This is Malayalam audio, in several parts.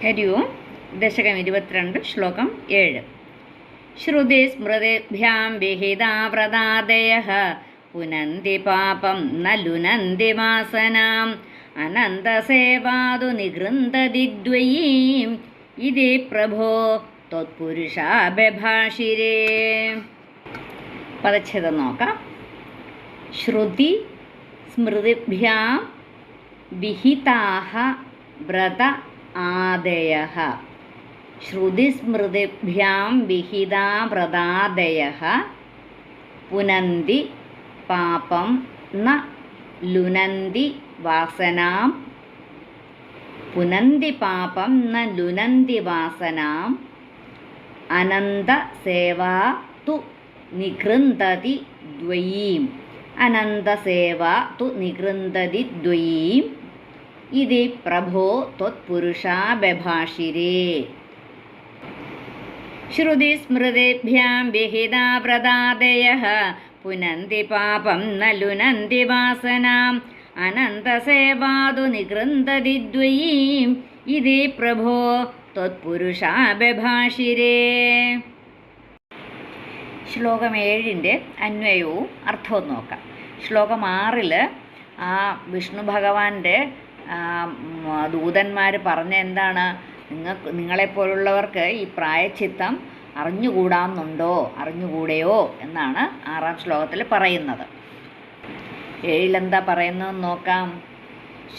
ഹരി ഓം ദശകം ഇരുപത്തിരണ്ട് ശ്ലോകം ഏഴ്. ശ്രുതി സ്മൃതിഭ്യം വിഹിതാവ്രതാദയ പുനന്തി പാപം നലുനന്തി വാസനം. അനന്തസേവാതു നിഗൃന്തതിദ്വയീം ഇതി പ്രഭോ ത്വത്പുരുഷാബഭാഷിരേ പദച്ഛേദം നോക്കാം. ശ്രുതി സ്മൃതിഭ്യാം വിഹിതാഹ വ്രത ആദയഃ ശ്രുതിസ്മൃതിഭ്യാം വിഹിതാ വ്രതാദയഃ പുനന്തി പാപം ന ലുനന്തി വാസനാം. പുനന്തി പാപം ന ലുനന്തി വാസനാം. അനന്തസേവാ തു നിഗൃന്തതി ദ്വയീം. അനന്തസേവാ തു നിഗൃന്തതി ദ്വയീം. ഇതി പ്രഭോ ത്വത്പുരുഷാ ബഭാഷിരേ. ശ്രുതിസ്മൃതിഭ്യാം വിഹിതാ പ്രദാതയ പുനന്തി പാപം നലുനന്തി ലുനന്തി വാസനാം. അനന്തസേവാതു നികൃന്തതിദ്വയീം ഇതി പ്രഭോ ത്വത്പുരുഷാ ശ്ലോകം ഏഴിന്റെ അന്വയവും അർത്ഥവും നോക്കാം. ശ്ലോകം ആറിൽ ആ വിഷ്ണു ഭഗവാന്റെ ദൂതന്മാർ പറഞ്ഞ എന്താണ്? നിങ്ങൾക്ക് നിങ്ങളെപ്പോലുള്ളവർക്ക് ഈ പ്രായച്ചിത്തം അറിഞ്ഞുകൂടാമെന്നുണ്ടോ അറിഞ്ഞുകൂടെയോ? എന്നാണ് ആറാം ശ്ലോകത്തിൽ പറയുന്നത്. ഏഴിലെന്താ പറയുന്നത് നോക്കാം.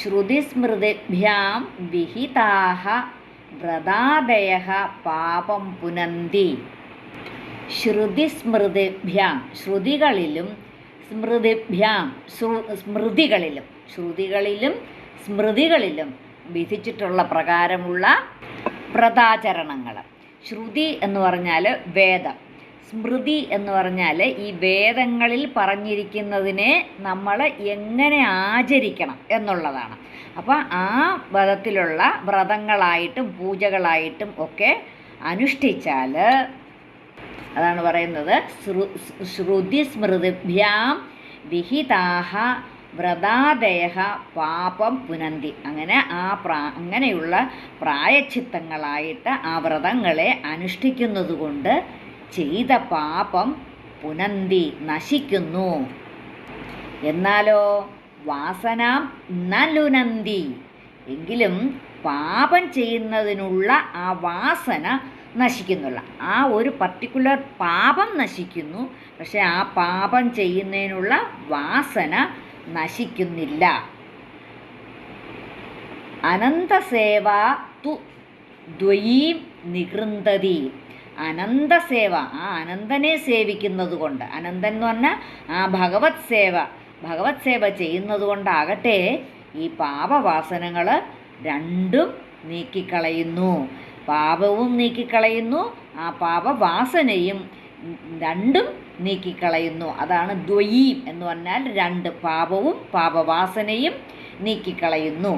ശ്രുതിസ്മൃതിഭ്യാം വിഹിതാഹ വ്രതാദയ പാപം പുനന്തി. ശ്രുതിസ്മൃതിഭ്യാം ശ്രുതികളിലും സ്മൃതിഭ്യാം സ്മൃതികളിലും ശ്രുതികളിലും സ്മൃതികളിലും വിധിച്ചിട്ടുള്ള പ്രകാരമുള്ള വ്രതാചരണങ്ങൾ ശ്രുതി എന്ന് പറഞ്ഞാൽ വേദം. സ്മൃതി എന്ന് പറഞ്ഞാൽ ഈ വേദങ്ങളിൽ പറഞ്ഞിരിക്കുന്നതിനെ നമ്മൾ എങ്ങനെ ആചരിക്കണം എന്നുള്ളതാണ്. അപ്പോൾ ആ വ്രതത്തിലുള്ള വ്രതങ്ങളായിട്ടും പൂജകളായിട്ടും ഒക്കെ അനുഷ്ഠിച്ചാൽ അതാണ് പറയുന്നത് ശ്രുതി സ്മൃതിഭ്യാം വിഹിതാഹ വ്രതാദയ പാപം പുനന്തി. അങ്ങനെ ആ പ്രാ അങ്ങനെയുള്ള പ്രായച്ചിത്തങ്ങളായിട്ട് ആ വ്രതങ്ങളെ അനുഷ്ഠിക്കുന്നതുകൊണ്ട് ചെയ്ത പാപം പുനന്തി നശിക്കുന്നു. എന്നാലോ? വാസനാം നലുനന്തി. എങ്കിലും പാപം ചെയ്യുന്നതിനുള്ള ആ വാസന നശിക്കുന്നില്ല. ആ ഒരു പർട്ടിക്കുലർ പാപം നശിക്കുന്നു. പക്ഷേ ആ പാപം ചെയ്യുന്നതിനുള്ള വാസന നശിക്കുന്നില്ല. അനന്തസേവ തു ദ്വയീം നികൃന്തതി അനന്തസേവ ആ അനന്തനെ സേവിക്കുന്നത് കൊണ്ട്. അനന്തൻ എന്ന് പറഞ്ഞാൽ ആ ഭഗവത് സേവ. ഭഗവത് സേവ ചെയ്യുന്നത് കൊണ്ടാകട്ടെ ഈ പാപവാസനകൾ രണ്ടും നീക്കിക്കളയുന്നു. പാപവും നീക്കിക്കളയുന്നു ആ പാപവാസനയും രണ്ടും നീക്കിക്കളയുന്നു. അതാണ് ദ്വയീം എന്ന് പറഞ്ഞാൽ രണ്ട് പാപവും പാപവാസനയും നീക്കിക്കളയുന്നു.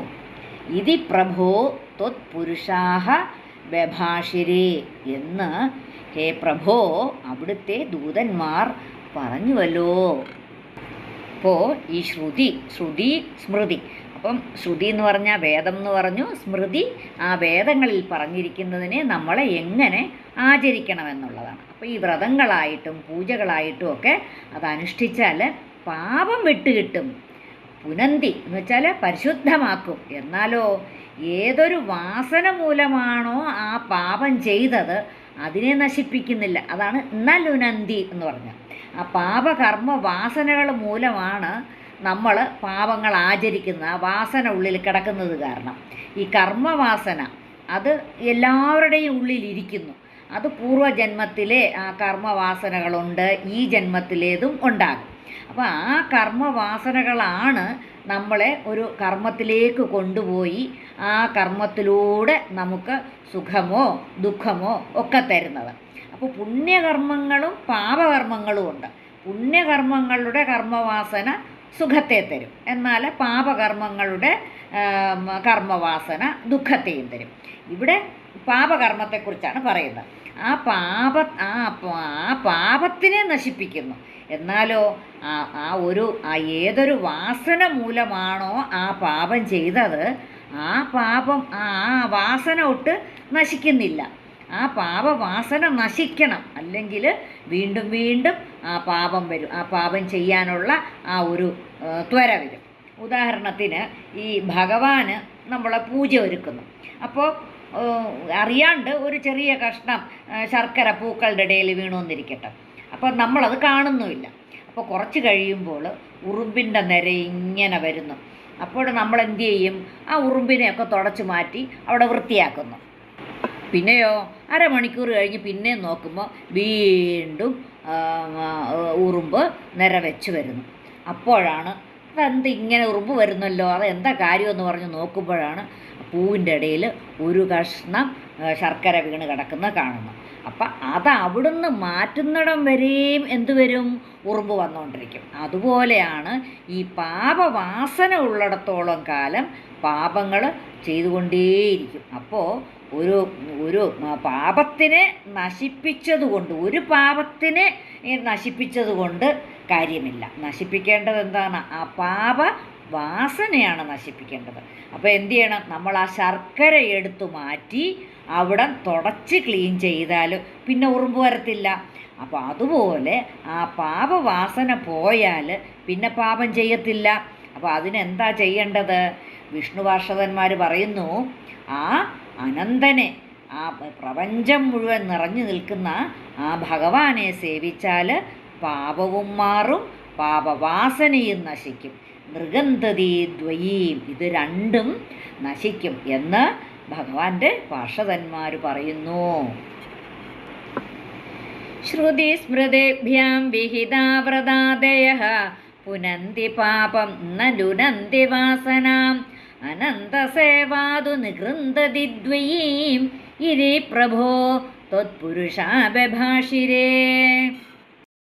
ഇതി പ്രഭോ ത്വത് പുരുഷാഹ ബഭാഷിരേ എന്ന് ഹേ പ്രഭോ അവിടുത്തെ ദൂതന്മാർ പറഞ്ഞുവല്ലോ. അപ്പോൾ ഈ ശ്രുതി ശ്രുതി സ്മൃതി അപ്പം ശ്രുതി എന്ന് പറഞ്ഞാൽ വേദം എന്ന് പറഞ്ഞു സ്മൃതി ആ വേദങ്ങളിൽ പറഞ്ഞിരിക്കുന്നതിനെ നമ്മളെ എങ്ങനെ ആചരിക്കണമെന്നുള്ളതാണ്. അപ്പോൾ ഈ വ്രതങ്ങളായിട്ടും പൂജകളായിട്ടും ഒക്കെ അത് പാപം വിട്ടുകിട്ടും പുനന്തി എന്ന് വെച്ചാൽ പരിശുദ്ധമാക്കും. എന്നാലോ ഏതൊരു വാസന മൂലമാണോ ആ പാപം ചെയ്തത് അതിനെ നശിപ്പിക്കുന്നില്ല. അതാണ് നലുനന്തി എന്ന് പറഞ്ഞത്. ആ പാപകർമ്മ വാസനകൾ മൂലമാണ് നമ്മൾ പാപങ്ങൾ ആചരിക്കുന്ന ആ വാസന ഉള്ളിൽ കിടക്കുന്നത് കാരണം. ഈ കർമ്മവാസന അത് എല്ലാവരുടെയും ഉള്ളിലിരിക്കുന്നു അത് പൂർവജന്മത്തിലെ ആ കർമ്മവാസനകളുണ്ട് ഈ ജന്മത്തിലേതും ഉണ്ടാകും. അപ്പോൾ ആ കർമ്മവാസനകളാണ് നമ്മളെ ഒരു കർമ്മത്തിലേക്ക് കൊണ്ടുപോയി ആ കർമ്മത്തിലൂടെ നമുക്ക് സുഖമോ ദുഃഖമോ ഒക്കെ തരുന്നത്. അപ്പോൾ പുണ്യകർമ്മങ്ങളും പാപകർമ്മങ്ങളും ഉണ്ട്. പുണ്യകർമ്മങ്ങളുടെ കർമ്മവാസന സുഖത്തെ തരും. എന്നാൽ പാപകർമ്മങ്ങളുടെ കർമ്മവാസന ദുഃഖത്തെയും തരും. ഇവിടെ പാപകർമ്മത്തെക്കുറിച്ചാണ് പറയുന്നത്. ആ പാപ ആ ആ പാപത്തിനെ നശിപ്പിക്കുന്നു. എന്നാലോ ആ ആ ഒരു ആ ഏതൊരു വാസന മൂലമാണോ ആ പാപം ചെയ്തത് ആ പാപം ആ വാസന ഒട്ട് നശിക്കുന്നില്ല. ആ പാപവാസന നശിക്കണം. അല്ലെങ്കിൽ വീണ്ടും വീണ്ടും ആ പാപം വരും ആ പാപം ചെയ്യാനുള്ള ആ ഒരു ത്വര വരും. ഉദാഹരണത്തിന് ഈ ഭഗവാന് നമ്മളെ പൂജ ഒരുക്കുന്നു. അപ്പോൾ അറിയാണ്ട് ഒരു ചെറിയ കഷ്ണം ശർക്കര പൂക്കളുടെ ഇടയിൽ വീണു വന്നിരിക്കട്ടെ അപ്പോൾ നമ്മളത് കാണുന്നുമില്ല. അപ്പോൾ കുറച്ച് കഴിയുമ്പോൾ ഉറുമ്പിന്റെ നിര ഇങ്ങനെ വരുന്നു. അപ്പോൾ നമ്മൾ എന്ത് ചെയ്യും? ആ ഉറുമ്പിനെയൊക്കെ തുടച്ചു മാറ്റി അവിടെ വൃത്തിയാക്കുന്നു. പിന്നെയോ അരമണിക്കൂർ കഴിഞ്ഞ് പിന്നെ നോക്കുമ്പോൾ വീണ്ടും ഉറുമ്പ് നിറവെച്ച് വരുന്നു. അപ്പോഴാണ് അതെന്ത് ഇങ്ങനെ ഉറുമ്പ് വരുന്നല്ലോ അത് എന്താ കാര്യമെന്ന് പറഞ്ഞ് നോക്കുമ്പോഴാണ് പൂവിന്റെ ഇടയിൽ ഒരു കഷ്ണം ശർക്കര വീണ് കിടക്കുന്ന കാണുന്നു അപ്പം അത് അവിടുന്ന് മാറ്റുന്നിടം വരെയും എന്തുവരും ഉറുമ്പ് വന്നുകൊണ്ടിരിക്കും അതുപോലെയാണ് ഈ പാപവാസന ഉള്ളിടത്തോളം കാലം പാപങ്ങൾ ചെയ്തുകൊണ്ടേയിരിക്കും. അപ്പോൾ ഒരു ഒരു പാപത്തിനെ നശിപ്പിച്ചതുകൊണ്ട് ഒരു പാപത്തിനെ നശിപ്പിച്ചതുകൊണ്ട് കാര്യമില്ല. നശിപ്പിക്കേണ്ടത് എന്താണ്? ആ പാപ വാസനയാണ് നശിപ്പിക്കേണ്ടത്. അപ്പോൾ എന്ത് ചെയ്യണം? നമ്മൾ ആ ശർക്കര എടുത്തു മാറ്റി അവിടെ തുടച്ച് ക്ലീൻ ചെയ്താൽ പിന്നെ ഉറുമ്പ് വരത്തില്ല. അപ്പോൾ അതുപോലെ ആ പാപവാസന പോയാൽ പിന്നെ പാപം ചെയ്യത്തില്ല. അപ്പോൾ അതിനെന്താ ചെയ്യേണ്ടത്? വിഷ്ണു പാർഷദന്മാർ പറയുന്നു ആ അനന്തനെ ആ പ്രപഞ്ചം മുഴുവൻ നിറഞ്ഞു നിൽക്കുന്ന ആ ഭഗവാനെ സേവിച്ചാൽ പാപവും മാറും പാപവാസനയും നശിക്കും. മൃഗന്ധതി ദ്വയീം ഇത് രണ്ടും നശിക്കും. എന്ന് ഭഗവാന്റെ പാർഷദന്മാർ പറയുന്നു. ശ്രുതിസ്മൃതിഭ്യാം വിഹിതാവ്രതാദയ പുനന്തി പാപം നലുനന്തി ലുനന്തി വാസനാം. അനന്തസേവാതു നികൃന്തതി ദ്വയീം ഇരി പ്രഭോ ത്വത്പുരുഷാബഭാഷിരേ